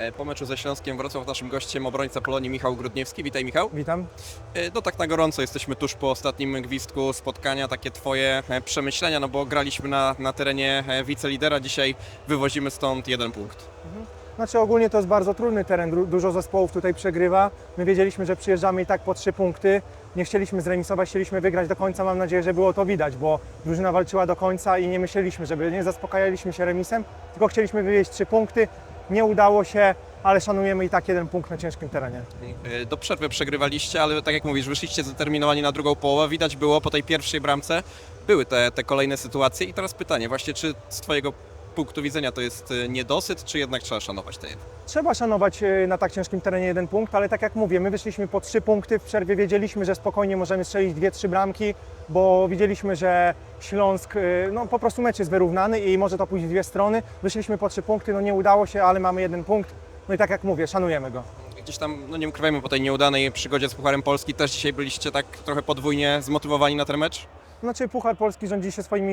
E, Po meczu ze Śląskiem Wrocław naszym gościem obrońca Polonii Michał Grudniewski. Witaj Michał. Witam. E, No tak na gorąco, jesteśmy tuż po ostatnim gwizdku spotkania. Takie twoje e, przemyślenia, no bo graliśmy na, na terenie wicelidera, dzisiaj wywozimy stąd jeden punkt. Znaczy ogólnie to jest bardzo trudny teren, du- dużo zespołów tutaj przegrywa. My wiedzieliśmy, że przyjeżdżamy i tak po trzy punkty. Nie chcieliśmy zremisować, chcieliśmy wygrać do końca. Mam nadzieję, że było to widać, bo drużyna walczyła do końca i nie myśleliśmy, żeby nie zaspokajaliśmy się remisem, tylko chcieliśmy wywieźć trzy punkty. Nie udało się, ale szanujemy i tak jeden punkt na ciężkim terenie. E, Do przerwy przegrywaliście, ale tak jak mówisz, wyszliście zdeterminowani na drugą połowę. Widać było po tej pierwszej bramce, były te, te kolejne sytuacje. I teraz pytanie, właśnie czy z twojego punktu widzenia to jest e, niedosyt, czy jednak trzeba szanować te Trzeba szanować e, na tak ciężkim terenie jeden punkt, ale tak jak mówię, my wyszliśmy po trzy punkty, w przerwie wiedzieliśmy, że spokojnie możemy strzelić dwie, trzy bramki, bo widzieliśmy, że Śląsk, e, no po prostu mecz jest wyrównany i może to pójść w dwie strony. Wyszliśmy po trzy punkty, no nie udało się, ale mamy jeden punkt. No i tak jak mówię, szanujemy go. Gdzieś tam, no nie ukrywajmy, po tej nieudanej przygodzie z Pucharem Polski też dzisiaj byliście tak trochę podwójnie zmotywowani na ten mecz? Znaczy Puchar Polski rządzi się swoimi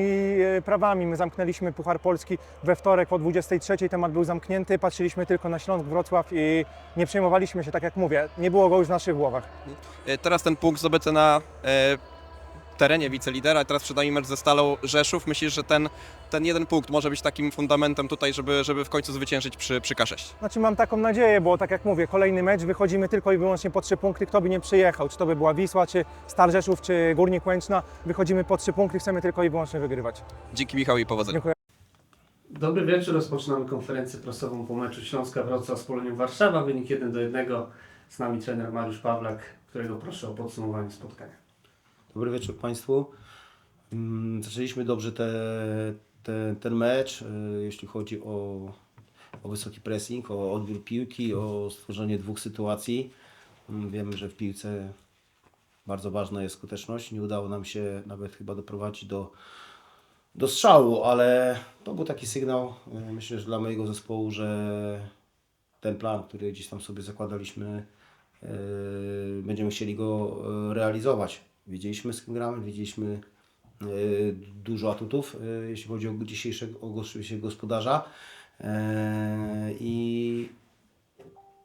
e, prawami. My zamknęliśmy Puchar Polski we wtorek o 23, temat był zamknięty, patrzyliśmy tylko na Śląsk, Wrocław i nie przejmowaliśmy się, tak jak mówię, nie było go już w naszych głowach. E, Teraz ten punkt zdobyty na e, terenie wicelidera, teraz przed nami mecz ze Stalą Rzeszów. Myślisz, że ten, ten jeden punkt może być takim fundamentem tutaj, żeby, żeby w końcu zwyciężyć przy, przy K6? Znaczy mam taką nadzieję, bo tak jak mówię, kolejny mecz, wychodzimy tylko i wyłącznie po trzy punkty, kto by nie przyjechał, czy to by była Wisła, czy Stal Rzeszów, czy Górnik Łęczna, wychodzimy po trzy punkty, chcemy tylko i wyłącznie wygrywać. Dzięki Michał i powodzenia. Dziękuję. Dobry wieczór, rozpoczynamy konferencję prasową po meczu Śląska Wrocław z Polonią Warszawa. Wynik 1 do 1. Z nami trener Mariusz Pawlak, którego proszę o podsumowanie spotkania. Dobry wieczór Państwu. Mm, Zaczęliśmy dobrze te, te, ten mecz, y, jeśli chodzi o, o wysoki pressing, o odbiór piłki, o stworzenie dwóch sytuacji. Mm, Wiemy, że w piłce bardzo ważna jest skuteczność. Nie udało nam się nawet chyba doprowadzić do, do strzału, ale to był taki sygnał, y, myślę, że dla mojego zespołu, że ten plan, który gdzieś tam sobie zakładaliśmy, yy, będziemy chcieli go realizować. Wiedzieliśmy z kim gramy, yy, dużo atutów, yy, jeśli chodzi o dzisiejszego o gospodarza. Yy, I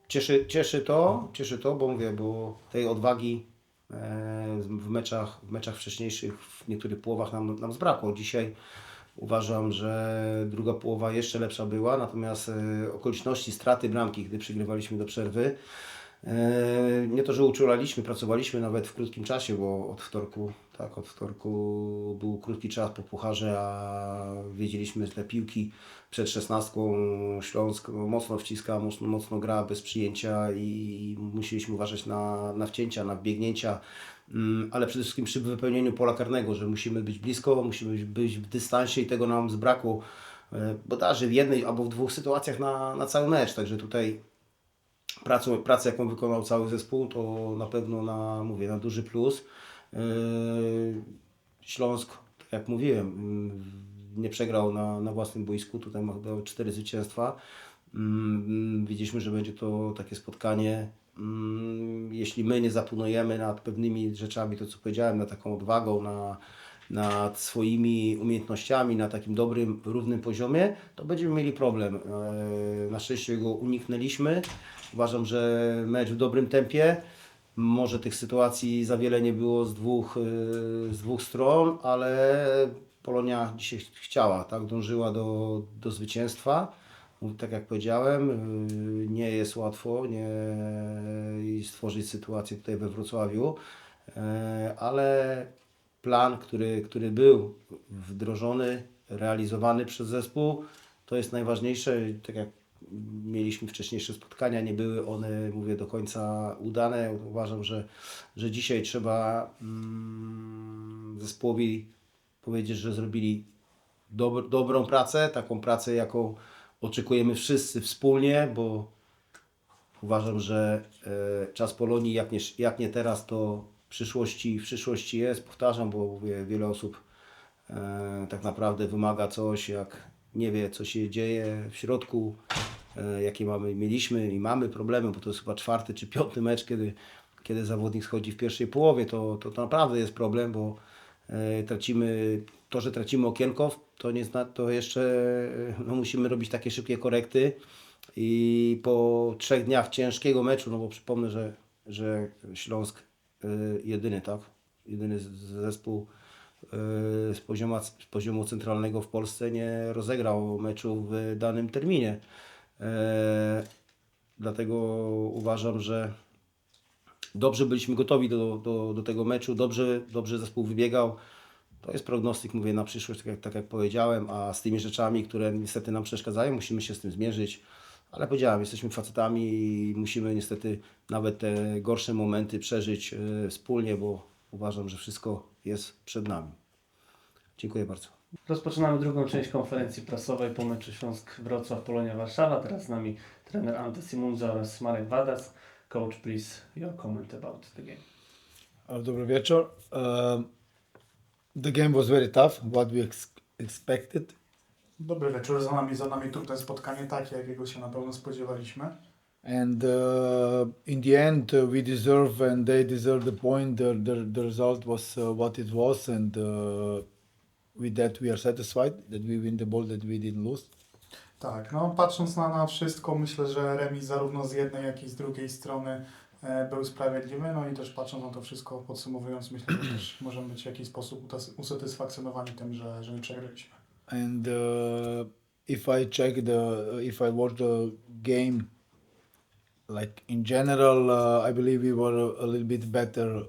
cieszy, cieszy to, cieszy to, bo mówię, bo tej odwagi w meczach, w meczach wcześniejszych, w niektórych połowach nam, nam zbrakło. Dzisiaj Uważam, że druga połowa jeszcze lepsza była, natomiast e, okoliczności straty bramki, gdy przygrywaliśmy do przerwy, e, nie to, że uczulaliśmy, pracowaliśmy nawet w krótkim czasie, bo od wtorku, tak, od wtorku był krótki czas po pucharze, a wiedzieliśmy, że te piłki przed szesnastką Śląsk mocno wciska, mocno, mocno gra bez przyjęcia i musieliśmy uważać na, na wcięcia, na wbiegnięcia, Mm, ale przede wszystkim przy wypełnieniu pola karnego, że musimy być blisko, musimy być- być w dystansie i tego nam zbrakło e, bodajże w jednej albo w dwóch sytuacjach na, na cały mecz, także tutaj pracę, pracę jaką wykonał cały zespół to na pewno na, mówię, na duży plus. E, Śląsk, tak jak mówiłem, mm, nie przegrał na, na własnym boisku, tutaj ma chyba cztery zwycięstwa. Mm, Widzieliśmy, że będzie to takie spotkanie. mm, Jeśli my nie zaplanujemy nad pewnymi rzeczami, to co powiedziałem, nad taką odwagą, na, nad swoimi umiejętnościami, na takim dobrym, równym poziomie, to będziemy mieli problem. E, Na szczęście go uniknęliśmy. Uważam, że mecz w dobrym tempie. Może tych sytuacji za wiele nie było z dwóch, e, z dwóch stron, ale Polonia dzisiaj chciała, tak, dążyła do, do zwycięstwa. Tak jak powiedziałem, y, nie jest łatwo nie stworzyć sytuację tutaj we Wrocławiu, e, ale plan, który, który był wdrożony, realizowany przez zespół, to jest najważniejsze. Tak jak mieliśmy wcześniejsze spotkania, nie były one, mówię, do końca udane. Uważam, że, że dzisiaj trzeba mm, zespołowi powiedzieć, że zrobili dob- dobrą pracę, taką pracę, jaką oczekujemy wszyscy wspólnie, bo uważam, że e, czas Polonii, jak nie, jak nie teraz, to przyszłości, w przyszłości jest. Powtarzam, bo wiele osób e, tak naprawdę wymaga coś, jak nie wie, co się dzieje w środku, e, jakie mamy, mieliśmy i mamy problemy, bo to jest chyba czwarty czy piąty mecz, kiedy, kiedy zawodnik schodzi w pierwszej połowie, to, to, to naprawdę jest problem, bo e, tracimy, to, że tracimy okienko, to, nie zna, to jeszcze no, musimy robić takie szybkie korekty, I po trzech dniach ciężkiego meczu, no bo przypomnę, że, że Śląsk jedyny, tak? Jedyny zespół y, z, poziomu, z poziomu centralnego w Polsce nie rozegrał meczu w danym terminie. E, dlatego uważam, że dobrze byliśmy gotowi do, do, do tego meczu, dobrze, dobrze zespół wybiegał. To jest prognostyk, mówię, na przyszłość, tak jak, tak jak powiedziałem, a z tymi rzeczami, które niestety nam przeszkadzają, musimy się z tym zmierzyć. Ale powiedziałem, jesteśmy facetami i musimy niestety nawet te gorsze momenty przeżyć e, wspólnie, bo uważam, że wszystko jest przed nami. Dziękuję bardzo. Rozpoczynamy drugą część konferencji prasowej po meczu Śląsk-Wrocław, Polonia-Warszawa. Teraz z nami trener Ante Simunza oraz Marek Wadas. Coach, please, your comment about the game. Dobry wieczór. Um, the game was very tough, what we ex expected. Dobry wieczór, za nami, za nami tutaj spotkanie takie, jakiego się na pewno spodziewaliśmy. And uh, in the end, uh, we deserve and they deserve the point. The, the, the result was uh, what it was, and uh, with that, we are satisfied that we win the ball, that we didn't lose. Tak, no patrząc na, na wszystko, myślę, że remis zarówno z jednej, jak i z drugiej strony e, był sprawiedliwy. No i też patrząc na to wszystko, podsumowując, myślę, że też możemy być w jakiś sposób usatysfakcjonowani tym, że, że nie przegraliśmy. And uh, if I check the, if I watch the game, like in general, uh, I believe we were a, a little bit better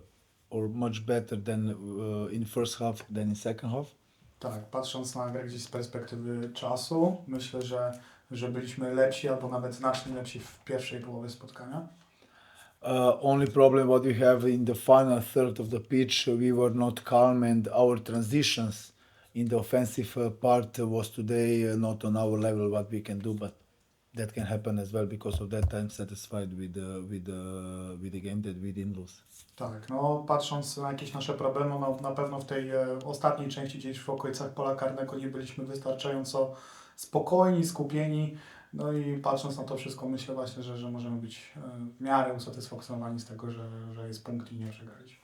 or much better than uh, in first half than in second half. Tak, patrząc na grę gdzieś z perspektywy czasu, myślę, że, że byliśmy lepsi albo nawet znacznie lepsi w pierwszej połowie spotkania. Uh, only problem what we have in the final third of the pitch, we were not calm and our transitions in the offensive uh, part was today uh, not on our level what we can do, but that can happen as well because of that I'm satisfied with the, with the, with the game that we didn't lose. Tak, no patrząc na jakieś nasze problemy, no, na pewno w tej e, ostatniej części gdzieś w okolicach pola karnego nie byliśmy wystarczająco spokojni, skupieni. No i patrząc na to wszystko, myślę właśnie, że, że możemy być e, w miarę usatysfakcjonowani z tego, że, że jest punkt i nie przegraliśmy.